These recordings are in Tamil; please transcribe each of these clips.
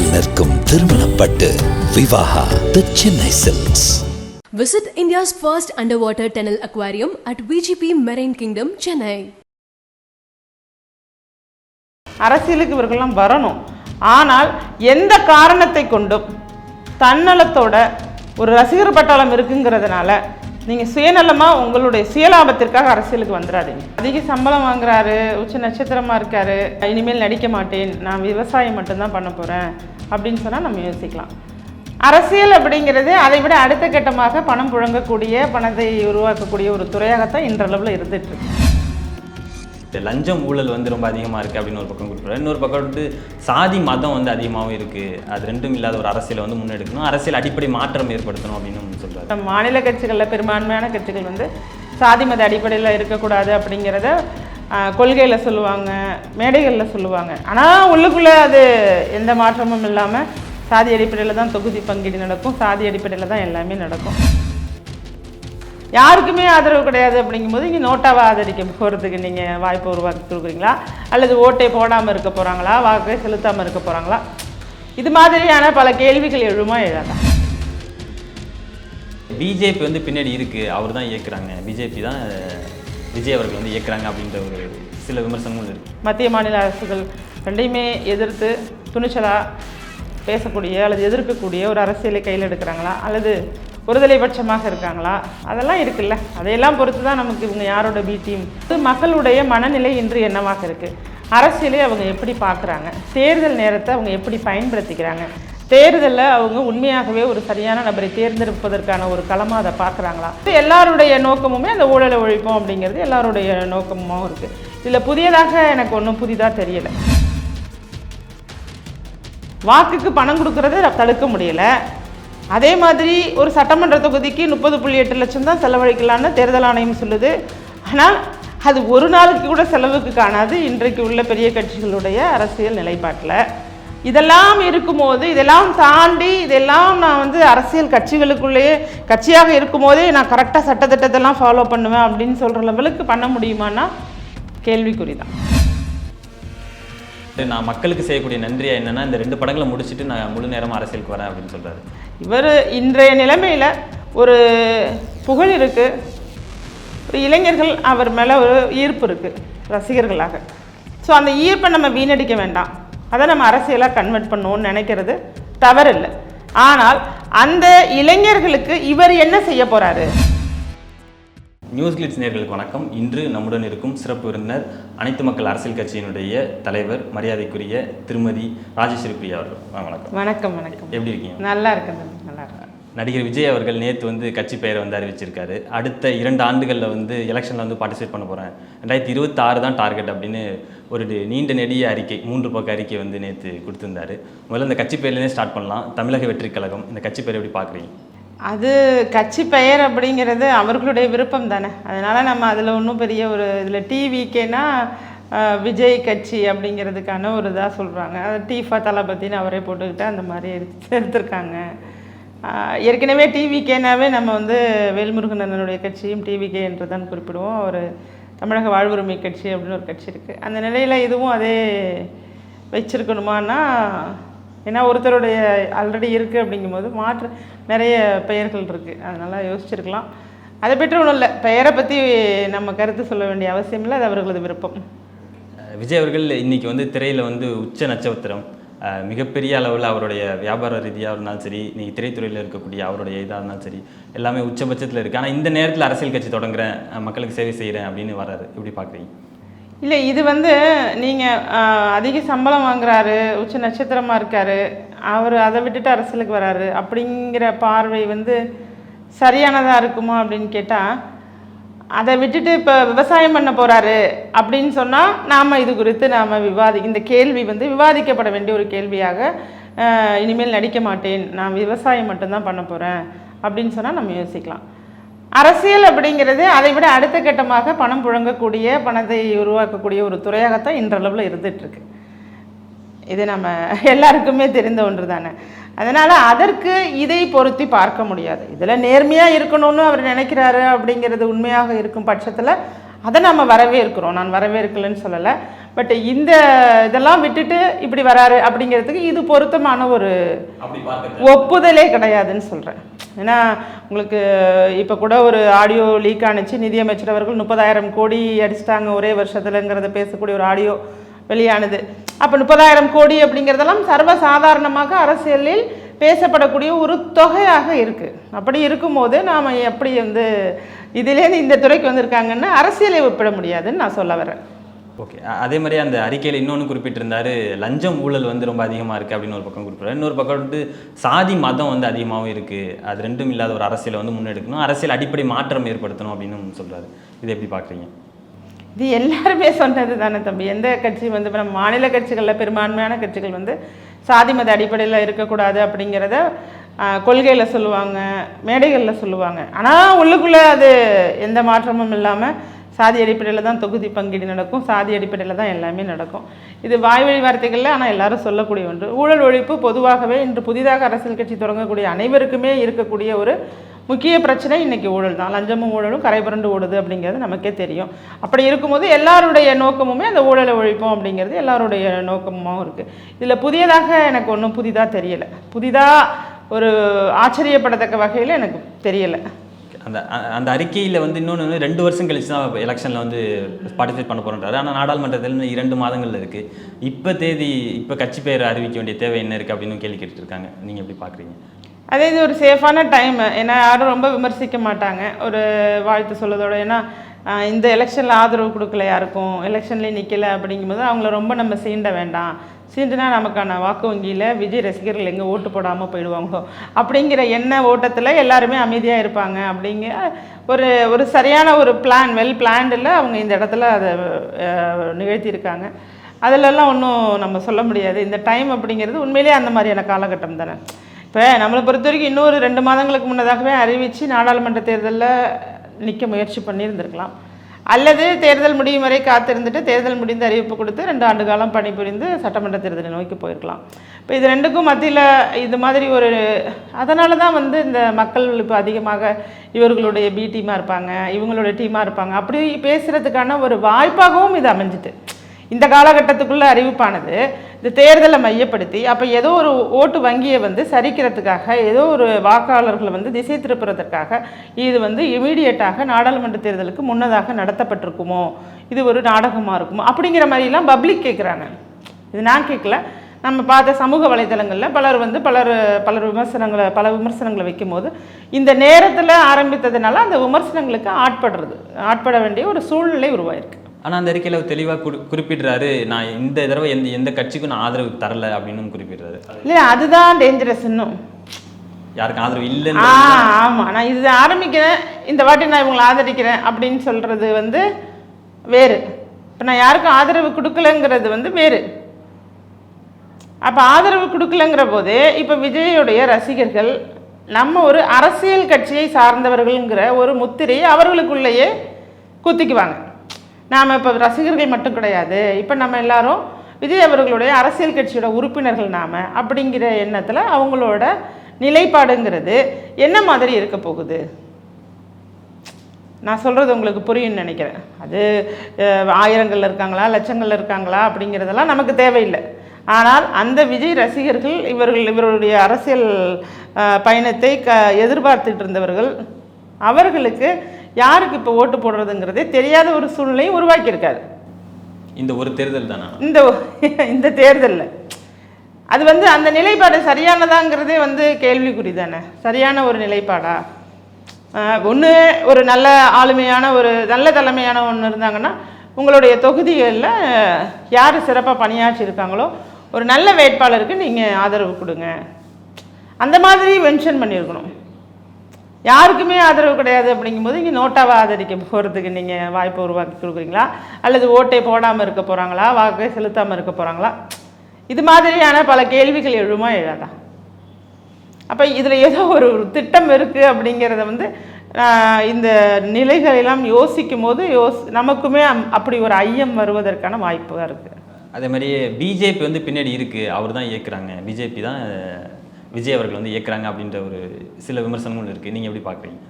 அருகில் நிற்கும் திருமணப்பட்டு Vivaha the Chennai silks Visit India's first underwater tunnel aquarium at VGP Marine Kingdom, Chennai. அரசியலுக்கு இவர்கள்லாம் வரணும் ஆனால் எந்த காரணத்தை கொண்டும் தன்னலத்தோட ஒரு ரசிகர் பட்டாளம் இருக்குங்கிறதுனால நீங்கள் சுயநலமாக உங்களுடைய சுயலாபத்திற்காக அரசியலுக்கு வந்துடாதீங்க அதிக சம்பளம் வாங்குறாரு உச்ச நட்சத்திரமாக இருக்காரு இனிமேல் நடிக்க மாட்டேன் நான் விவசாயம் மட்டும்தான் பண்ண போகிறேன் அப்படின்னு சொன்னால் நம்ம யோசிக்கலாம். அரசியல் அப்படிங்கிறது அதை விட அடுத்த கட்டமாக பணம் புழங்கக்கூடிய பணத்தை உருவாக்கக்கூடிய ஒரு துறையாகத்தான் இன்றளவில் இருந்துட்டு இருக்கு. லஞ்சம் ஊழல் வந்து ரொம்ப அதிகமாக இருக்குது அப்படின்னு ஒரு பக்கம் குறிப்பிட்றாரு. இன்னொரு பக்கம் வந்து சாதி மதம் வந்து அதிகமாகவும் இருக்குது அது ரெண்டும் இல்லாத ஒரு அரசியலை வந்து முன்னெடுக்கணும். அரசியல் அடிப்படை மாற்றம் ஏற்படுத்தணும் அப்படின்னு சொல்கிறார் மாநில கட்சிகளில் பெரும்பான்மையான கட்சிகள் வந்து சாதி மத அடிப்படையில் இருக்கக்கூடாது அப்படிங்கிறத கொள்கையில் சொல்லுவாங்க மேடைகளில் சொல்லுவாங்க. ஆனால் உள்ளுக்குள்ளே அது எந்த மாற்றமும் இல்லாமல் சாதி அடிப்படையில் தான் தொகுதி பங்கீடு நடக்கும். சாதி அடிப்படையில் தான் எல்லாமே நடக்கும். யாருக்குமே ஆதரவு கிடையாது அப்படிங்கும்போது இங்கே நோட்டாவை ஆதரிக்க போகிறதுக்கு நீங்கள் வாய்ப்பு உருவாக்கி கொடுக்குறீங்களா? அல்லது ஓட்டை போடாமல் இருக்க போகிறாங்களா வாக்கை செலுத்தாமல் இருக்க போகிறாங்களா இது மாதிரியான பல கேள்விகள் எழுமா எழாதா பிஜேபி வந்து பின்னாடி இருக்குது அவர் தான் இயக்குறாங்க. பிஜேபி தான் விஜய் அவர்கள் வந்து இயக்குறாங்க அப்படின்ற ஒரு சில விமர்சனங்கள் இருக்குது மத்திய மாநில அரசுகள் ரெண்டையுமே எதிர்த்து துணிச்சலாக பேசக்கூடிய அல்லது எதிர்க்கக்கூடிய ஒரு அரசியலை கையில் எடுக்கிறாங்களா? அல்லது ஒருதலைபட்சமாக இருக்காங்களா? அதெல்லாம் இருக்குல்ல. அதையெல்லாம் பொறுத்து தான் நமக்கு இவங்க யாரோட பி டீம் மக்களுடைய மனநிலை இன்று என்னவாக இருக்குது அரசியலை அவங்க எப்படி பார்க்குறாங்க? தேர்தல் நேரத்தை அவங்க எப்படி பயன்படுத்திக்கிறாங்க? தேர்தலில் அவங்க உண்மையாகவே ஒரு சரியான நபரை தேர்ந்தெடுப்பதற்கான ஒரு களமாக அதை பார்க்குறாங்களா? எல்லாருடைய நோக்கமுமே அந்த ஊழலை ஒழிப்போம் அப்படிங்கிறது எல்லாருடைய நோக்கமும் இருக்குது இதில் புதியதாக எனக்கு ஒன்றும் புதிதாக தெரியலை. வாக்குக்கு பணம் கொடுக்கறத தடுக்க முடியல. அதே மாதிரி ஒரு சட்டமன்ற தொகுதிக்கு முப்பது புள்ளி எட்டு லட்சம் தான் செலவழிக்கலான்னு தேர்தல் ஆணையம் சொல்லுது. ஆனால் அது ஒரு நாளுக்கு கூட செலவுக்கு காணாது. இன்றைக்கு உள்ள பெரிய கட்சிகளுடைய அரசியல் நிலைப்பாட்டில். இதெல்லாம் இருக்கும்போது இதெல்லாம் தாண்டி இதெல்லாம் நான் வந்து அரசியல் கட்சிகளுக்குள்ளேயே கட்சியாக இருக்கும்போதே நான் கரெக்டாக சட்டத்திட்டத்தெல்லாம் ஃபாலோ பண்ணுவேன் அப்படின்னு சொல்கிற லெவலுக்கு பண்ண முடியுமான்னா கேள்விக்குறி தான் நான் மக்களுக்கு செய்யக்கூடிய நன்றியா என்னன்னா இந்த ரெண்டு படங்களை முடிச்சுட்டு நான் முழு நேரமாக அரசியலுக்கு வரேன் அப்படின்னு சொல்கிறாரு இவர் இன்றைய நிலைமையில் ஒரு புகழ் இருக்குது ஒரு இளைஞர்கள் அவர் மேலே ஒரு ஈர்ப்பு இருக்குது ரசிகர்களாக. ஸோ அந்த ஈர்ப்பை நம்ம வீணடிக்க வேண்டாம். அதை நம்ம அரசியலாக கன்வெர்ட் பண்ணுவோம்னு நினைக்கிறது தவறில்லை. ஆனால் அந்த இளைஞர்களுக்கு இவர் என்ன செய்ய போகிறாரு நியூஸ் கிளிட்ஸ் நேர்களுக்கு வணக்கம். இன்று நம்முடன் இருக்கும் சிறப்பு விருந்தினர் அனைத்து மக்கள் அரசியல் கட்சியினுடைய தலைவர் மரியாதைக்குரிய திருமதி ராஜேஸ்வரி பிரியா அவர்கள். வணக்கம். வணக்கம் வணக்கம். எப்படி இருக்கீங்க? நல்லா இருக்கேன் நல்லா இருக்கேன். நடிகர் விஜய் அவர்கள் நேற்று வந்து கட்சி பெயரை வந்து அறிவிச்சிருக்காரு. அடுத்த இரண்டு ஆண்டுகளில் வந்து எலெக்ஷனில் வந்து பார்ட்டிசிபேட் பண்ண போகிறேன் ரெண்டாயிரத்தி இருபத்தாறு தான் டார்கெட் அப்படின்னு ஒரு நீண்ட நெடிய அறிக்கை மூன்று பக்க அறிக்கை வந்து நேற்று கொடுத்திருந்தாரு. முதல்ல இந்த கட்சி பெயர்லேருந்தே ஸ்டார்ட் பண்ணலாம். தமிழக வெற்றிக் கழகம் இந்த கட்சி பெயர் எப்படி பார்க்குறீங்க அது கட்சி பெயர் அப்படிங்கிறது அவர்களுடைய விருப்பம் தானே அதனால் நம்ம அதில் ஒன்றும் பெரிய ஒரு இதில் டிவிக்கேனா விஜய் கட்சி அப்படிங்கிறதுக்கான ஒரு இதாக சொல்கிறாங்க அது டீஃபா தளபதினு அவரே போட்டுக்கிட்டு அந்த மாதிரி எடுத்து எடுத்திருக்காங்க ஏற்கனவே டிவிகேனாவே நம்ம வந்து வேல்முருகன் அண்ணனுடைய கட்சியும் டிவிகே என்று தான் குறிப்பிடுவோம். அவர் தமிழக வாழ்வுரிமை கட்சி அப்படின்னு ஒரு கட்சி இருக்குது அந்த நிலையில் இதுவும் அதே வச்சிருக்கணுமான்னா ஏன்னா ஒருத்தருடைய ஆல்ரெடி இருக்குது அப்படிங்கும்போது மாற்று நிறைய பெயர்கள் இருக்குது அதனால் யோசிச்சிருக்கலாம். அதை பற்றி ஒன்றும் இல்லை. பெயரை பற்றி நம்ம கருத்து சொல்ல வேண்டிய அவசியம் இல்லை. அது அவர்களது விருப்பம். விஜய் அவர்கள் இன்றைக்கி வந்து திரையில் வந்து உச்ச நட்சத்திரம். மிகப்பெரிய அளவில் அவருடைய வியாபார ரீதியாக இருந்தாலும் சரி நீங்கள் திரைத்துறையில் இருக்கக்கூடிய அவருடைய இதாக இருந்தாலும் சரி எல்லாமே உச்சபட்சத்தில் இருக்குது ஆனால் இந்த நேரத்தில் அரசியல் கட்சி தொடங்குறேன் மக்களுக்கு சேவை செய்கிறேன் அப்படின்னு வர்றாரு. எப்படி பார்க்குறீங்க இல்லை இது வந்து நீங்கள் அதிக சம்பளம் வாங்குறாரு உச்ச நட்சத்திரமாக இருக்காரு அவர் அதை விட்டுட்டு அரசியலுக்கு வராரு அப்படிங்கிற பார்வை வந்து சரியானதாக இருக்குமா அப்படின்னு கேட்டால் அதை விட்டுட்டு இப்போ விவசாயம் பண்ண போகிறாரு அப்படின்னு சொன்னால் நாம் இது குறித்து நாம் விவாதி இந்த கேள்வி வந்து விவாதிக்கப்பட வேண்டிய ஒரு கேள்வியாக இனிமேல் நடிக்க மாட்டேன் நான் விவசாயம் மட்டும்தான் பண்ண போகிறேன் அப்படின்னு சொன்னால் நம்ம யோசிக்கலாம். அரசியல் அப்படிங்கிறது அதை விட அடுத்த கட்டமாக பணம் புழங்கக்கூடிய பணத்தை உருவாக்கக்கூடிய ஒரு துறையாகத்தான் இன்றளவில் இருந்துகிட்ருக்கு இது நம்ம எல்லாருக்குமே தெரிந்த ஒன்று தானே. அதனால் அதற்கு இதை பொருத்தி பார்க்க முடியாது. இதில் நேர்மையாக இருக்கணும்னு அவர் நினைக்கிறாரு அப்படிங்கிறது உண்மையாக இருக்கும் பட்சத்தில் அதை நம்ம வரவேற்கிறோம். நான் வரவேற்கலைன்னு சொல்லலை. பட் இந்த இதெல்லாம் விட்டுட்டு இப்படி வராரு அப்படிங்கிறதுக்கு இது பொருத்தமான ஒரு ஒப்புதலே கிடையாதுன்னு சொல்கிறேன் ஏன்னா உங்களுக்கு இப்போ கூட ஒரு ஆடியோ லீக் ஆனுச்சு. நிதியமைச்சர் அவர்கள் முப்பதாயிரம் கோடி அடிச்சிட்டாங்க ஒரே வருஷத்துலங்கிறத பேசக்கூடிய ஒரு ஆடியோ வெளியானது. அப்போ முப்பதாயிரம் கோடி அப்படிங்கிறதெல்லாம் சர்வசாதாரணமாக அரசியலில் பேசப்படக்கூடிய ஒரு தொகையாக இருக்குது அப்படி இருக்கும்போது நாம் எப்படி வந்து இதிலேருந்து இந்த துறைக்கு வந்திருக்காங்கன்னா அரசியலை ஒப்பிட முடியாதுன்னு நான் சொல்ல வரேன். ஓகே அதே மாதிரி அந்த அறிக்கையில் இன்னொன்று குறிப்பிட்டிருந்தாரு லஞ்சம் ஊழல் வந்து ரொம்ப அதிகமாக இருக்குது அப்படின்னு ஒரு பக்கம் குறிப்பிட்டார் இன்னொரு பக்கம் வந்து சாதி மதம் வந்து அதிகமாகவும் இருக்குது அது ரெண்டும் இல்லாத ஒரு அரசியலை வந்து முன்னெடுக்கணும். அரசியல் அடிப்படை மாற்றம் ஏற்படுத்தணும் அப்படின்னு சொல்கிறாரு இதை எப்படி பார்க்குறீங்க? இது எல்லாருமே சொன்னது தானே தம்பி. எந்த கட்சி வந்து இப்போ நம்ம மாநில கட்சிகளில் பெரும்பான்மையான கட்சிகள் வந்து சாதி மத அடிப்படையில் இருக்கக்கூடாது அப்படிங்கிறத கொள்கையில் சொல்லுவாங்க மேடைகளில் சொல்லுவாங்க. ஆனால் உள்ளுக்குள்ளே அது எந்த மாற்றமும் இல்லாமல் சாதி அடிப்படையில் தான் தொகுதி பங்கீடு நடக்கும். சாதி அடிப்படையில் தான் எல்லாமே நடக்கும். இது வாய்வழி வார்த்தைகளில் ஆனால் எல்லாரும் சொல்லக்கூடிய ஒன்று. ஊழல் ஒழிப்பு பொதுவாகவே இன்று புதிதாக அரசியல் கட்சி தொடங்கக்கூடிய அனைவருக்குமே இருக்கக்கூடிய ஒரு முக்கிய பிரச்சனை இன்னைக்கு ஊழல் தான். லஞ்சமும் ஊழலும் கரைபுரண்டு ஓடுது அப்படிங்கிறது நமக்கே தெரியும். அப்படி இருக்கும்போது எல்லாருடைய நோக்கமுமே அந்த ஊழலை ஒழிப்போம் அப்படிங்கிறது எல்லாருடைய நோக்கமாகவும் இருக்குது இதில் புதியதாக எனக்கு ஒன்றும் புதிதாக தெரியலை. புதிதாக ஒரு ஆச்சரியப்படத்தக்க வகையில் எனக்கு தெரியலை. அந்த அந்த அறிக்கையில் வந்து இன்னொன்று வந்து ரெண்டு வருஷம் கழிச்சு தான் எலெக்ஷனில் வந்து பார்ட்டிசிபேட் பண்ண போகிறோன்றாரு ஆனால் நாடாளுமன்றத்தில் இன்னும் இரண்டு மாதங்கள் இருக்குது இப்போ தேதி இப்போ கட்சி பெயர் அறிவிக்க வேண்டிய தேவை என்ன இருக்குது அப்படின்னு கேள்வி கேட்டுட்டு நீங்கள் எப்படி பார்க்குறீங்க? அதே இது ஒரு சேஃபான டைம் ஏன்னா யாரும் ரொம்ப விமர்சிக்க மாட்டாங்க. ஒரு வாழ்த்து சொல்லதோட ஏன்னா இந்த எலெக்ஷனில் ஆதரவு கொடுக்கல யாருக்கும் எலெக்ஷன்லேயே நிற்கலை அப்படிங்கும்போது அவங்கள ரொம்ப நம்ம சீண்ட வேண்டாம். சீண்டுனா நமக்கான வாக்கு வங்கியில் விஜய் ரசிகர்கள் எங்கே ஓட்டு போடாமல் போயிடுவாங்களோ? அப்படிங்கிற எண்ண ஓட்டத்தில் எல்லாருமே அமைதியாக இருப்பாங்க. அப்படிங்கிற ஒரு ஒரு சரியான ஒரு பிளான் வெல் பிளான்டில் அவங்க இந்த இடத்துல அதை நிகழ்த்தியிருக்காங்க. அதிலெல்லாம் ஒன்றும் நம்ம சொல்ல முடியாது. இந்த டைம் அப்படிங்கிறது உண்மையிலேயே அந்த மாதிரியான காலகட்டம் தானே. இப்போ நம்மளை பொறுத்த வரைக்கும் இன்னொரு ரெண்டு மாதங்களுக்கு முன்னதாகவே அறிவித்து நாடாளுமன்ற தேர்தலில் நிற்க முயற்சி பண்ணியிருந்திருக்கலாம். அல்லது தேர்தல் முடியும் வரை காத்திருந்துட்டு தேர்தல் முடிந்து அறிவிப்பு கொடுத்து ரெண்டு ஆண்டு காலம் பணிபுரிந்து சட்டமன்ற தேர்தலை நோக்கி போயிருக்கலாம். இப்போ இது ரெண்டுக்கும் மத்தியில் இது மாதிரி ஒரு அதனால தான் வந்து இந்த மக்கள் இப்போ அதிகமாக இவர்களுடைய பி டீமாக இருப்பாங்க இவங்களுடைய டீமாக இருப்பாங்க. அப்படி பேசுகிறதுக்கான ஒரு வாய்ப்பாகவும் இது அமைஞ்சிட்டு. இந்த காலகட்டத்துக்குள்ளே அறிவிப்பானது. இந்த தேர்தலை மையப்படுத்தி அப்போ ஏதோ ஒரு ஓட்டு வங்கியை வந்து சரிக்கிறதுக்காக ஏதோ ஒரு வாக்காளர்களை வந்து திசை திருப்புறதற்காக இது வந்து இமீடியட்டாக நாடாளுமன்ற தேர்தலுக்கு முன்னதாக நடத்தப்பட்டிருக்குமோ? இது ஒரு நாடகமாக இருக்குமோ? அப்படிங்கிற மாதிரிலாம் பப்ளிக் கேட்குறாங்க இது நான் கேட்கல நம்ம பார்த்த சமூக வலைதளங்களில் பலர் வந்து பலர் பலர் விமர்சனங்களை பல விமர்சனங்களை வைக்கும்போது இந்த நேரத்தில் ஆரம்பித்ததுனால அந்த விமர்சனங்களுக்கு ஆட்படுறது ஆட்பட வேண்டிய ஒரு சூழ்நிலை உருவாயிருக்கு. ஆனால் அந்த அறிக்கையில் தெளிவாக குறி குறிப்பிடுறாரு நான் இந்த தடவை எந்த எந்த கட்சிக்கும் நான் ஆதரவு தரல அப்படின்னு குறிப்பிடுறாரு. இல்லையா அதுதான் டேஞ்சரஸ் இன்னும். யாருக்கும் ஆதரவு இல்லைன்னு ஆமாம் நான் இது ஆரம்பிக்கிறேன் இந்த வாட்டி நான் இவங்களை ஆதரிக்கிறேன் அப்படின்னு சொல்கிறது வந்து வேறு. இப்போ நான் யாருக்கும் ஆதரவு கொடுக்கலங்கிறது வந்து வேறு. அப்போ ஆதரவு கொடுக்கலங்கிற போது இப்போ விஜயோடைய ரசிகர்கள் நம்ம ஒரு அரசியல் கட்சியை சார்ந்தவர்கள்ங்கிற ஒரு முத்திரையை அவர்களுக்குள்ளேயே குத்திக்குவாங்க. நாம் இப்போ ரசிகர்கள் மட்டும் கிடையாது. இப்போ நம்ம எல்லாரும் விஜய் அவர்களுடைய அரசியல் கட்சியோட உறுப்பினர்கள் நாம் அப்படிங்கிற எண்ணத்தில் அவங்களோட நிலைப்பாடுங்கிறது என்ன மாதிரி இருக்க போகுது? நான் சொல்கிறது உங்களுக்கு புரியும்னு நினைக்கிறேன். அது ஆயிரங்களில் இருக்காங்களா லட்சங்களில் இருக்காங்களா அப்படிங்கிறதெல்லாம் நமக்கு தேவையில்லை. ஆனால் அந்த விஜய் ரசிகர்கள் இவர்கள் இவருடைய அரசியல் பயணத்தை க எதிர்பார்த்துட்டு இருந்தவர்கள் அவர்களுக்கு யாருக்கு இப்போ ஓட்டு போடுறதுங்கிறதே தெரியாத ஒரு சூழ்நிலையை உருவாக்கியிருக்காரு. இந்த ஒரு தேர்தல் தானா? இந்த இந்த தேர்தலில். அது வந்து அந்த நிலைப்பாடு சரியானதாங்கிறதே வந்து கேள்விக்குறி தானே. சரியான ஒரு நிலைப்பாடா? ஒன்று ஒரு நல்ல ஆளுமையான ஒரு நல்ல தலைமையான ஒன்று இருந்தாங்கன்னா உங்களுடைய தொகுதிகளில் யார் சிறப்பாக பணியாற்றி இருக்காங்களோ ஒரு நல்ல வேட்பாளருக்கு நீங்கள் ஆதரவு கொடுங்க. அந்த மாதிரி மென்ஷன் பண்ணியிருக்கணும். யாருக்குமே ஆதரவு கிடையாது அப்படிங்கும்போது இங்கே நோட்டாவை ஆதரிக்க போகிறதுக்கு நீங்கள் வாய்ப்பை உருவாக்கி கொடுக்குறீங்களா? அல்லது ஓட்டை போடாமல் இருக்க போகிறாங்களா வாக்கை செலுத்தாமல் இருக்க போகிறாங்களா இது மாதிரியான பல கேள்விகள் எழுமா எழாதா அப்போ இதில் ஏதோ ஒரு திட்டம் இருக்குது அப்படிங்கிறத வந்து இந்த நிலைகளெல்லாம் யோசிக்கும் போது யோஸ் நமக்குமே அப்படி ஒரு ஐயம் வருவதற்கான வாய்ப்பு இருக்குது அதே மாதிரி பிஜேபி வந்து பின்னாடி இருக்குது அவர் தான் இயக்குறாங்க. பிஜேபி தான் விஜய் அவர்கள் வந்து இயக்குறாங்க அப்படின்ற ஒரு சில விமர்சனங்கள் இருக்குது நீங்கள் எப்படி பார்க்குறீங்க?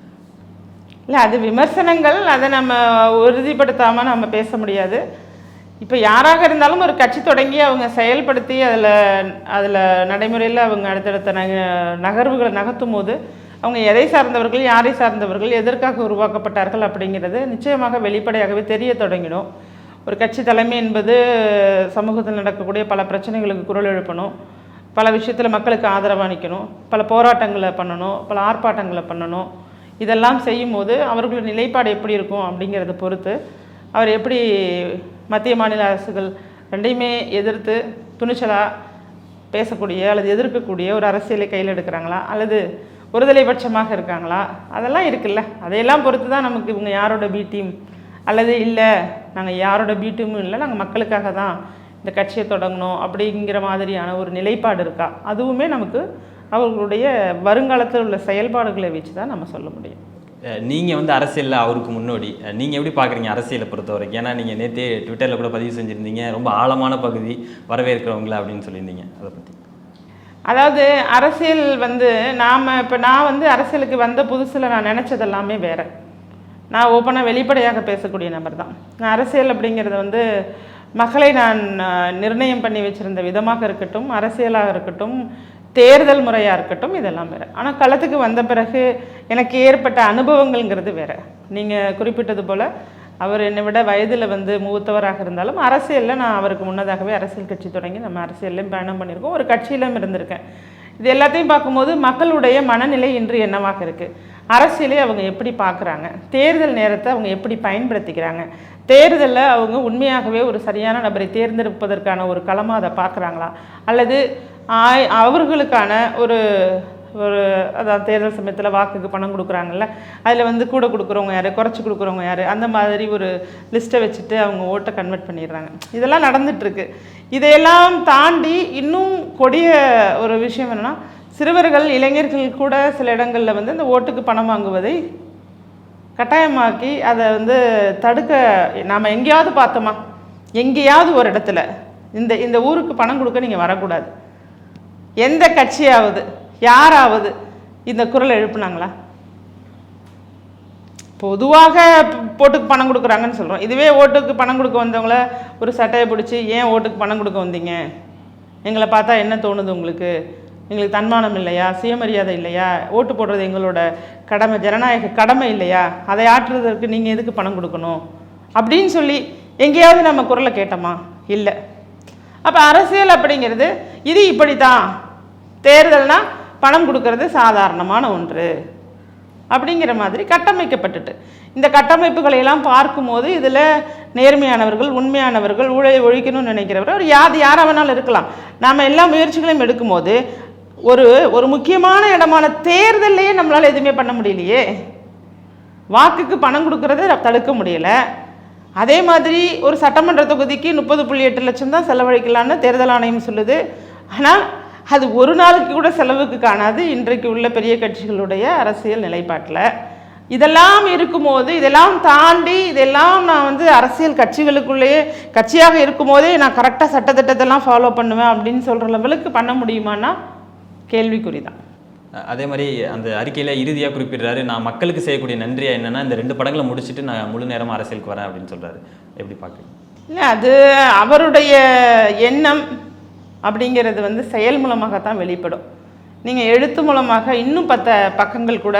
இல்லை அது விமர்சனங்கள் அதை நம்ம உறுதிப்படுத்தாமல் நம்ம பேச முடியாது. இப்போ யாராக இருந்தாலும் ஒரு கட்சி தொடங்கி அவங்க செயல்படுத்தி அதில் அதில் நடைமுறையில் அவங்க அடுத்தடுத்த நக நகர்வுகளை நகர்த்தும் போது அவங்க எதை சார்ந்தவர்கள் யாரை சார்ந்தவர்கள் எதற்காக உருவாக்கப்பட்டார்கள் அப்படிங்கிறது நிச்சயமாக வெளிப்படையாகவே தெரிய தொடங்கிடும். ஒரு கட்சி தலைமை என்பது சமூகத்தில் நடக்கக்கூடிய பல பிரச்சனைகளுக்கு குரல் எழுப்பணும். பல விஷயத்தில் மக்களுக்கு ஆதரவாக நிற்கணும் பல போராட்டங்களை பண்ணணும். பல ஆர்ப்பாட்டங்களை பண்ணணும். இதெல்லாம் செய்யும்போது அவர்களோட நிலைப்பாடு எப்படி இருக்கும் அப்படிங்கிறத பொறுத்து அவர் எப்படி மத்திய மாநில அரசுகள் ரெண்டையுமே எதிர்த்து துணிச்சலாக பேசக்கூடிய அல்லது எதிர்க்கக்கூடிய ஒரு அரசியலை கையில் எடுக்கிறாங்களா? அல்லது ஒருதலை பட்சமாக இருக்காங்களா? அதெல்லாம் இருக்குல்ல. அதையெல்லாம் பொறுத்து தான் நமக்கு இவங்க யாரோட பி டீம் அல்லது இல்லை நாங்கள் யாரோட பி டீமும் இல்லை நாங்கள் மக்களுக்காக தான் இந்த கட்சியை தொடங்கணும் அப்படிங்கிற மாதிரியான ஒரு நிலைப்பாடு இருக்கா? அதுவுமே நமக்கு அவர்களுடைய வருங்காலத்தில் உள்ள செயல்பாடுகளை வச்சு தான் நம்ம சொல்ல முடியும். அஹ் நீங்க வந்து அரசியல்ல அவருக்கு முன்னோடி. அஹ் நீங்க எப்படி பாக்குறீங்க அரசியலை பொறுத்த வரைக்கும் ஏன்னா நீங்க நேத்தே ட்விட்டர்ல கூட பதிவு செஞ்சிருந்தீங்க. ரொம்ப ஆழமான பகுதி வரவேற்கிறவங்கள அப்படின்னு சொல்லியிருந்தீங்க. அதை பத்தி. அதாவது அரசியல் வந்து நாம் இப்போ நான் வந்து அரசியலுக்கு வந்த புதுசில் நான் நினச்சது எல்லாமே வேறு. நான் ஓப்பனாக வெளிப்படையாக பேசக்கூடிய நபர் தான். நான் அரசியல் அப்படிங்கிறது வந்து மக்களை நான் நிர்ணயம் பண்ணி வச்சுருந்த விதமாக இருக்கட்டும் அரசியலாக இருக்கட்டும் தேர்தல் முறையாக இருக்கட்டும் இதெல்லாம் வேறு. ஆனால் களத்துக்கு வந்த பிறகு எனக்கு ஏற்பட்ட அனுபவங்கள்ங்கிறது வேறு. நீங்கள் குறிப்பிட்டது போல் அவர் என்னை விட வயதில் வந்து மூத்தவராக இருந்தாலும் அரசியலில் நான் அவருக்கு முன்னதாகவே அரசியல் கட்சி தொடங்கி நம்ம அரசியல்லையும் பயணம் பண்ணியிருக்கோம். ஒரு கட்சியிலும் இருந்திருக்கேன். இது எல்லாத்தையும் பார்க்கும்போது மக்களுடைய மனநிலை இன்று என்னவாக இருக்குது அரசியலை அவங்க எப்படி பார்க்குறாங்க? தேர்தல் நேரத்தை அவங்க எப்படி பயன்படுத்திக்கிறாங்க? தேர்தலில் அவங்க உண்மையாகவே ஒரு சரியான நபரை தேர்ந்தெடுப்பதற்கான ஒரு களமாக அதை பார்க்குறாங்களா? அல்லது அவர்களுக்கான ஒரு ஒரு அதான் தேர்தல் சமயத்தில் வாக்குக்கு பணம் கொடுக்குறாங்கல்ல அதில் வந்து கூட கொடுக்குறவங்க யார் குறைச்சி கொடுக்குறவங்க யார் அந்த மாதிரி ஒரு லிஸ்ட்டை வச்சுட்டு அவங்க ஓட்டை கன்வெர்ட் பண்ணிடுறாங்க. இதெல்லாம் நடந்துட்டுருக்கு. இதையெல்லாம் தாண்டி இன்னும் கொடிய ஒரு விஷயம் என்னென்னா சிறுவர்கள் இளைஞர்கள் கூட சில இடங்களில் வந்து இந்த ஓட்டுக்கு பணம் வாங்குவதை கட்டாயமாக்கி அதை வந்து தடுக்க நாம் எங்கேயாவது பார்த்தோமா? எங்கேயாவது ஒரு இடத்துல. இந்த இந்த ஊருக்கு பணம் கொடுக்க நீங்கள் வரக்கூடாது. எந்த கட்சியாவது யாராவது இந்த குரல் எழுப்புனாங்களா? பொதுவாக ஓட்டுக்கு பணம் கொடுக்குறாங்கன்னு சொல்கிறோம் இதுவே ஓட்டுக்கு பணம் கொடுக்க வந்தவங்கள ஒரு சட்டையை பிடிச்சி ஏன் ஓட்டுக்கு பணம் கொடுக்க வந்தீங்க? எங்களை பார்த்தா என்ன தோணுது உங்களுக்கு? எங்களுக்கு தன்மானம் இல்லையா? சுயமரியாதை இல்லையா? ஓட்டு போடுறது எங்களோட கடமை ஜனநாயக கடமை இல்லையா? அதை ஆற்றுவதற்கு நீங்கள் எதுக்கு பணம் கொடுக்கணும்? அப்படின்னு சொல்லி எங்கேயாவது நம்ம குரலை கேட்டோமா? இல்லை. அப்போ அரசியல் அப்படிங்கிறது இது இப்படி தான் தேர்தல்னால் பணம் கொடுக்கறது சாதாரணமான ஒன்று. அப்படிங்கிற மாதிரி கட்டமைக்கப்பட்டுட்டு. இந்த கட்டமைப்புகளை எல்லாம் பார்க்கும்போது இதில் நேர்மையானவர்கள் உண்மையானவர்கள் ஊழலை ஒழிக்கணும்னு நினைக்கிறவர் அவர் யாது யாராக வேணாலும் இருக்கலாம். நாம் எல்லா முயற்சிகளையும் எடுக்கும்போது ஒரு ஒரு முக்கியமான இடமான தேர்தல்லையே நம்மளால் எதுவுமே பண்ண முடியலையே. வாக்குக்கு பணம் கொடுக்கறத தடுக்க முடியல. அதே மாதிரி ஒரு சட்டமன்ற தொகுதிக்கு முப்பது புள்ளி எட்டு லட்சம் தான் செலவழிக்கலான்னு தேர்தல் ஆணையம் சொல்லுது. ஆனால் அது ஒரு நாளுக்கு கூட செலவுக்கு காணாது. இன்றைக்கு உள்ள பெரிய கட்சிகளுடைய அரசியல் நிலைப்பாட்டில். இதெல்லாம் இருக்கும்போது இதெல்லாம் தாண்டி இதெல்லாம் நான் வந்து அரசியல் கட்சிகளுக்குள்ளேயே கட்சியாக இருக்கும்போதே நான் கரெக்டாக சட்டத்திட்டத்தெல்லாம் ஃபாலோ பண்ணுவேன் அப்படின்னு சொல்கிற லெவலுக்கு பண்ண முடியுமான்னா கேள்விக்குறி தான் அதே மாதிரி அந்த அறிக்கையில இறுதியா குறிப்பிடுறாரு நான் மக்களுக்கு செய்யக்கூடிய நன்றியா என்னன்னா இந்த ரெண்டு படங்களை முடிச்சுட்டு நான் முழு நேரமா அரசியலுக்கு வரேன் அப்படின்னு சொல்றாரு. எப்படி பார்க்குறீங்க? இல்லை அது அவருடைய எண்ணம் அப்படிங்கிறது வந்து செயல் மூலமாகத்தான் வெளிப்படும். நீங்கள் எழுத்து மூலமாக இன்னும் பத்த பக்கங்கள் கூட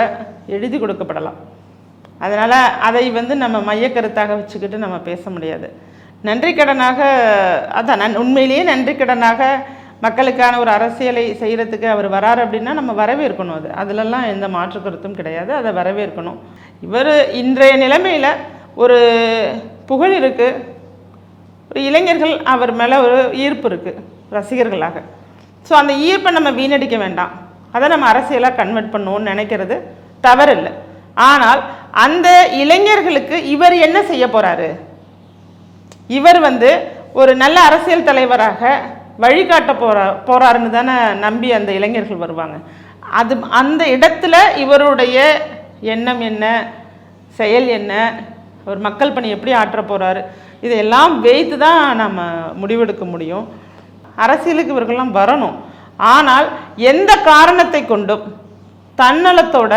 எழுதி கொடுக்கப்படலாம். அதனால் அதை வந்து நம்ம மையக்கருத்தாக வச்சுக்கிட்டு நம்ம பேச முடியாது. நன்றி கடனாக அதான் நன் உண்மையிலேயே நன்றி கடனாக மக்களுக்கான ஒரு அரசியலை செய்கிறதுக்கு அவர் வராரு அப்படின்னா நம்ம வரவேற்கணும் அது. அதிலெல்லாம் எந்த மாற்று கருத்தும் கிடையாது. அதை வரவேற்கணும். இவர் இன்றைய நிலைமையில் ஒரு புகழ் இருக்குது ஒரு இளைஞர்கள் அவர் மேலே ஒரு ஈர்ப்பு இருக்குது ரசிகர்களாக. ஸோ அந்த ஈர்ப்பை நம்ம வீணடிக்க வேண்டாம். அதை நம்ம அரசியலாக கன்வெர்ட் பண்ணுவோம்னு நினைக்கிறது தவறில்லை. ஆனால் அந்த இளைஞர்களுக்கு இவர் என்ன செய்ய போகிறாரு இவர் வந்து ஒரு நல்ல அரசியல் தலைவராக வழிகாட்ட போகிறா போகிறாருன்னு தானே நம்பி அந்த இளைஞர்கள் வருவாங்க. அது அந்த இடத்துல இவருடைய எண்ணம் என்ன செயல் என்ன அவர் மக்கள் பணி எப்படி ஆற்ற போகிறாரு இதையெல்லாம் வைத்து தான் நம்ம முடிவெடுக்க முடியும். அரசியலுக்கு இவர்கள்லாம் வரணும். ஆனால் எந்த காரணத்தை கொண்டும் தன்னலத்தோட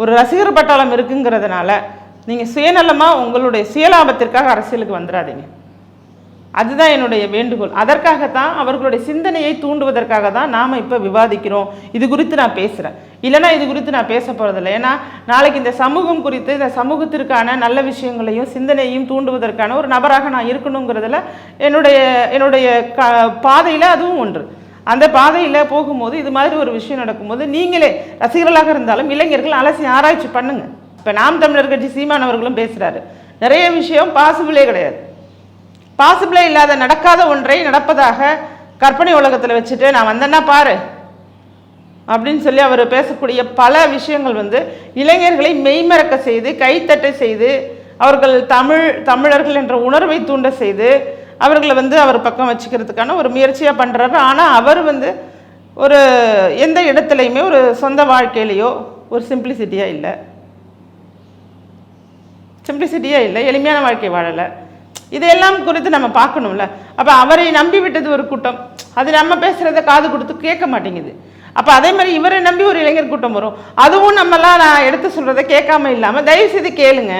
ஒரு ரசிகர் பட்டாளம் இருக்குங்கிறதுனால நீங்கள் சுயநலமாக உங்களுடைய சுயலாபத்திற்காக அரசியலுக்கு வந்துடாதீங்க அதுதான் என்னுடைய வேண்டுகோள். அதற்காகத்தான் அவர்களுடைய சிந்தனையை தூண்டுவதற்காக தான் நாம் இப்போ விவாதிக்கிறோம். இது குறித்து நான் பேசுகிறேன் இல்லைன்னா இது குறித்து நான் பேச போகிறதில்ல ஏன்னா நாளைக்கு இந்த சமூகம் குறித்து இந்த சமூகத்திற்கான நல்ல விஷயங்களையும் சிந்தனையும் தூண்டுவதற்கான ஒரு நபராக நான் இருக்கணுங்கிறதுல என்னுடைய என்னுடைய க பாதையில் அதுவும் ஒன்று. அந்த பாதையில் போகும்போது இது மாதிரி ஒரு விஷயம் நடக்கும்போது நீங்களே ரசிகர்களாக இருந்தாலும் இளைஞர்கள் அலசி ஆராய்ச்சி பண்ணுங்க. இப்போ நாம் தமிழர் கட்சி சீமான் அவர்களும் பேசுகிறாரு நிறைய விஷயம் பாசிபிளே கிடையாது. பாசிபிளே இல்லாத நடக்காத ஒன்றை நடப்பதாக கற்பனை உலகத்தில் வச்சுட்டு நான் வந்தேன்னா பாரு. அப்படின்னு சொல்லி அவர் பேசக்கூடிய பல விஷயங்கள் வந்து இளைஞர்களை மெய்மறக்க செய்து கைத்தட்டை செய்து அவர்கள் தமிழ் தமிழர்கள் என்ற உணர்வை தூண்ட செய்து அவர்களை வந்து அவர் பக்கம் வச்சுக்கிறதுக்கான ஒரு முயற்சியாக பண்ணுறாரு ஆனால் அவர் வந்து ஒரு எந்த இடத்துலையுமே ஒரு சொந்த வாழ்க்கையிலையோ ஒரு சிம்பிளிசிட்டியாக இல்லை. சிம்பிளிசிட்டியாக இல்லை எளிமையான வாழ்க்கை வாழலை. இதையெல்லாம் குறித்து நம்ம பார்க்கணும்ல. அப்போ அவரை நம்பி விட்டது ஒரு கூட்டம். அது நம்ம பேசுகிறத காது கொடுத்து கேட்க மாட்டேங்குது. அப்போ அதே மாதிரி இவரை நம்பி ஒரு இளைஞர் கூட்டம் வரும். அதுவும் நம்மலாம் நான் எடுத்து சொல்கிறத கேட்காம இல்லாமல் தயவு செய்து கேளுங்க.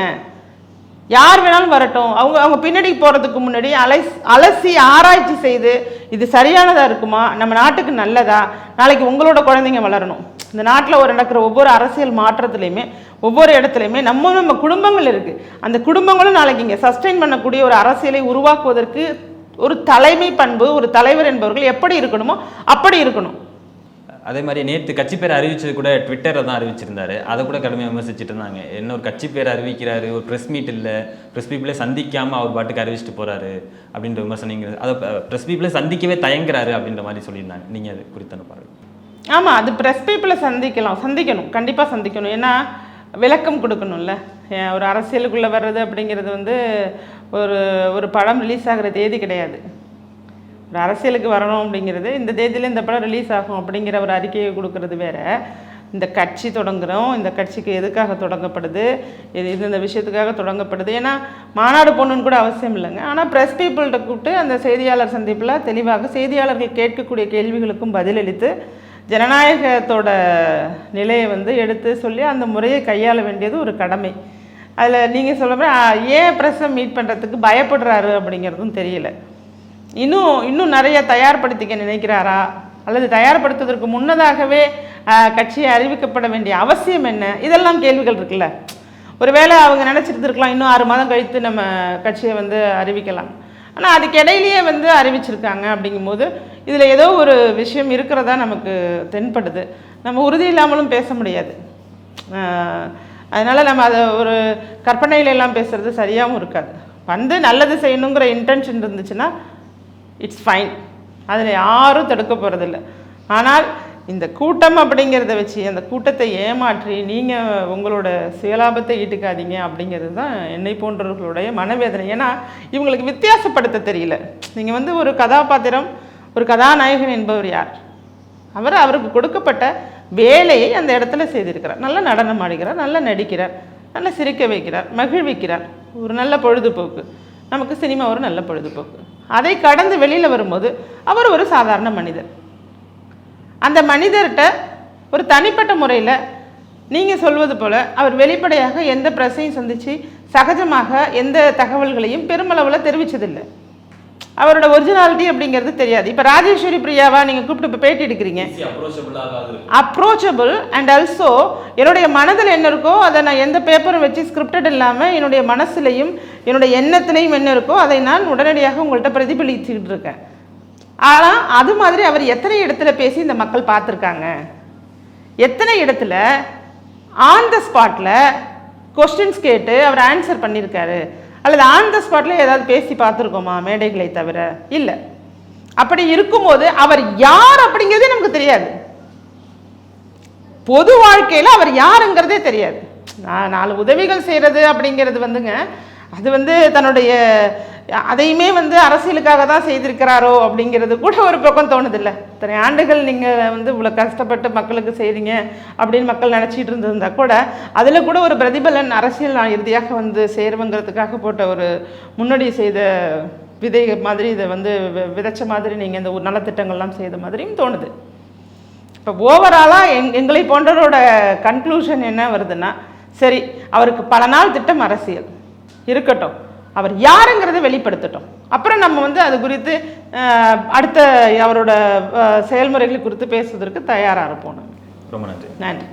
யார் வேணாலும் வரட்டும். அவங்க அவங்க பின்னாடி போகிறதுக்கு முன்னாடி அலசி அலசி ஆராய்ச்சி செய்து இது சரியானதாக இருக்குமா? நம்ம நாட்டுக்கு நல்லதா? நாளைக்கு உங்களோட குழந்தைங்க வளரணும். இந்த நாட்டில் ஒரு நடக்கிற ஒவ்வொரு அரசியல் மாற்றத்துலேயுமே ஒவ்வொரு இடத்துலையுமே நம்ம நம்ம குடும்பங்கள் இருக்குது அந்த குடும்பங்களும் நாளைக்கு இங்கே சஸ்டெயின் பண்ணக்கூடிய ஒரு அரசியலை உருவாக்குவதற்கு ஒரு தலைமை பண்பு ஒரு தலைவர் என்பவர்கள் எப்படி இருக்கணுமோ அப்படி இருக்கணும். அதே மாதிரி நேற்று கட்சி பேர் அறிவிச்சது கூட ட்விட்டரில் தான் அறிவிச்சிருந்தாரு. அதை கூட கடுமையாக விமர்சிச்சுட்டு இருந்தாங்க. என்ன ஒரு கட்சி பேர் அறிவிக்கிறாரு ஒரு ப்ரெஸ் மீட் இல்லை ப்ரெஸ் பீப்புளே சந்திக்காமல் அவர் பாட்டுக்கு அறிவிச்சிட்டு போறாரு அப்படின்ற விமர்சனங்கள் அதை ப்ரெஸ் பீப்புளே சந்திக்கவே தயங்குறாரு அப்படின்ற மாதிரி சொல்லியிருந்தாங்க. நீங்கள் அது குறித்தான பாருங்க ஆமாம் அது ப்ரெஸ் பீப்புளை சந்திக்கலாம் சந்திக்கணும் கண்டிப்பாக சந்திக்கணும். ஏன்னா விளக்கம் கொடுக்கணும்ல. ஏன் ஒரு அரசியலுக்குள்ளே வர்றது அப்படிங்கிறது வந்து ஒரு ஒரு படம் ரிலீஸ் ஆகிற தேதி கிடையாது. ஒரு அரசியலுக்கு வரணும் அப்படிங்கிறது இந்த தேதியில் இந்த படம் ரிலீஸ் ஆகும் அப்படிங்கிற ஒரு அறிக்கையை கொடுக்கறது வேற. இந்த கட்சி தொடங்குகிறோம் இந்த கட்சிக்கு எதுக்காக தொடங்கப்படுது இது இது இந்த விஷயத்துக்காக தொடங்கப்படுது. ஏன்னா மாநாடு போகணுன்னு கூட அவசியம் இல்லைங்க. ஆனால் ப்ரெஸ் பீப்புள்கிட்ட கூப்பிட்டு அந்த செய்தியாளர் சந்திப்பில் தெளிவாக செய்தியாளர்கள் கேட்கக்கூடிய கேள்விகளுக்கும் பதிலளித்து ஜனநாயகத்தோட நிலையை வந்து எடுத்து சொல்லி அந்த முறையை கையாள வேண்டியது ஒரு கடமை. அதில் நீங்கள் சொல்ல ஏன் ப்ரெஸ்ஸை மீட் பண்ணுறதுக்கு பயப்படுறாரு அப்படிங்கிறதும் தெரியல. இன்னும் இன்னும் நிறைய தயார்படுத்திக்க நினைக்கிறாரா? அல்லது தயார்படுத்துவதற்கு முன்னதாகவே கட்சியை அறிவிக்கப்பட வேண்டிய அவசியம் என்ன? இதெல்லாம் கேள்விகள் இருக்குல்ல. ஒருவேளை அவங்க நினச்சிட்டு இருக்கலாம் இன்னும் ஆறு மாதம் கழித்து நம்ம கட்சியை வந்து அறிவிக்கலாம். ஆனால் அதுக்கு இடையிலேயே வந்து அறிவிச்சிருக்காங்க அப்படிங்கும்போது இதில் ஏதோ ஒரு விஷயம் இருக்கிறதா நமக்கு தென்படுது. நம்ம உறுதி இல்லாமலும் பேச முடியாது. அதனால் நம்ம அதை ஒரு கற்பனையில எல்லாம் சரியாகவும் இருக்காது. வந்து நல்லது செய்யணுங்கிற இன்டென்ஷன் இருந்துச்சுன்னா இட்ஸ் ஃபைன் அதில் யாரும் தடுக்க போகிறதில்ல ஆனால் இந்த கூட்டம் அப்படிங்கிறத வச்சு அந்த கூட்டத்தை ஏமாற்றி நீங்கள் உங்களோட சுயலாபத்தை ஈட்டுக்காதீங்க அப்படிங்கிறது தான் என்னை போன்றவர்களுடைய மனவேதனை. ஏன்னா இவங்களுக்கு வித்தியாசப்படுத்த தெரியல. நீங்கள் வந்து ஒரு கதாபாத்திரம் ஒரு கதாநாயகன் என்பவர் யார்? அவர் அவருக்கு கொடுக்கப்பட்ட வேலையை அந்த இடத்துல செய்திருக்கிறார். நல்ல நடனம் ஆடுகிறார் நல்லா நடிக்கிறார் நல்லா சிரிக்க வைக்கிறார் மகிழ்விக்கிறார். ஒரு நல்ல பொழுதுபோக்கு. நமக்கு சினிமா ஒரு நல்ல பொழுதுபோக்கு. அதை கடந்து வெளியில் வரும்போது அவர் ஒரு சாதாரண மனிதர். அந்த மனிதர்கிட்ட ஒரு தனிப்பட்ட முறையில் நீங்கள் சொல்வது போல் அவர் வெளிப்படையாக எந்த பிரச்சனையும் சந்தித்து சகஜமாக எந்த தகவல்களையும் பெருமளவில் தெரிவித்ததில்லை அவரோட ஒரிஜினாலிட்டி அப்படிங்கிறது தெரியாது. இப்போ ராஜேஸ்வரி பிரியாவா நீங்கள் கூப்பிட்டு இப்போ பேட்டி எடுக்கிறீங்க. அப்ரோச்சபிள் அண்ட் ஆல்சோ என்னுடைய மனதில் என்ன இருக்கோ அதை நான் எந்த பேப்பரும் வச்சு ஸ்கிரிப்டட் இல்லாமல் என்னுடைய மனசுலையும் என்னுடைய எண்ணத்துலையும் என்ன இருக்கோ அதை நான் உடனடியாக உங்கள்கிட்ட பிரதிபலிச்சுக்கிட்டு இருக்கேன். ஆனால் அது மாதிரி அவர் எத்தனை இடத்துல பேசி இந்த மக்கள் பார்த்துருக்காங்க? எத்தனை இடத்துல ஆன் த ஸ்பாட்டில் கொஸ்டின்ஸ் கேட்டு அவர் ஆன்சர் பண்ணியிருக்காரு அல்லது ஆன் த ஸ்பாட்டில் ஏதாவது பேசி பார்த்துருக்கோமா மேடைகளை தவிர? இல்லை. அப்படி இருக்கும்போது அவர் யார் அப்படிங்கிறதே நமக்கு தெரியாது. பொது வாழ்க்கையில் அவர் யாருங்கிறதே தெரியாது. நான் நாலு உதவிகள் செய்கிறது அப்படிங்கிறது வந்துங்க அது வந்து தன்னுடைய அதையுமே வந்து அரசியலுக்காக தான் செய்திருக்கிறாரோ அப்படிங்கிறது கூட ஒரு பக்கம் தோணுதில்லை. இத்தனை ஆண்டுகள் நீங்கள் வந்து இவ்வளோ கஷ்டப்பட்டு மக்களுக்கு செய்கிறீங்க அப்படின்னு மக்கள் நினச்சிட்டு இருந்திருந்தா கூட அதில் கூட ஒரு பிரதிபலன் அரசியல் நான் இறுதியாக வந்து சேருவங்கிறதுக்காக போட்ட ஒரு முன்னோடி செய்த விதை மாதிரி இதை வந்து வி- விதைச்ச மாதிரி நீங்கள் இந்த ஒரு நலத்திட்டங்கள்லாம் செய்த மாதிரியும் தோணுது. இப்போ ஓவராலாக எங் எங்களை போன்றவரோட கன்க்ளூஷன் என்ன வருதுன்னா சரி அவருக்கு பல நாள் திட்டம் அரசியல். இருக்கட்டும் அவர் யாருங்கிறத வெளிப்படுத்தட்டும் அப்புறம் நம்ம வந்து அது குறித்து அடுத்த அவரோட செயல்முறைகள் குறித்து பேசுவதற்கு தயாராக இருப்போம். ரொம்ப நன்றி நன்றி.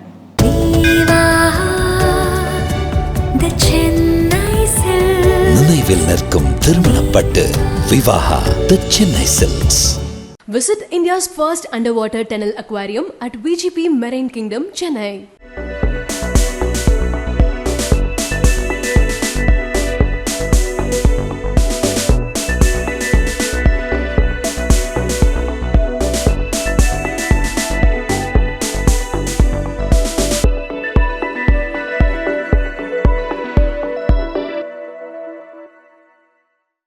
நினைவில் நிற்கும் திருமணப்பட்டு Vivaha the Chennai silks Visit India's first underwater tunnel aquarium at VGP Marine Kingdom, Chennai.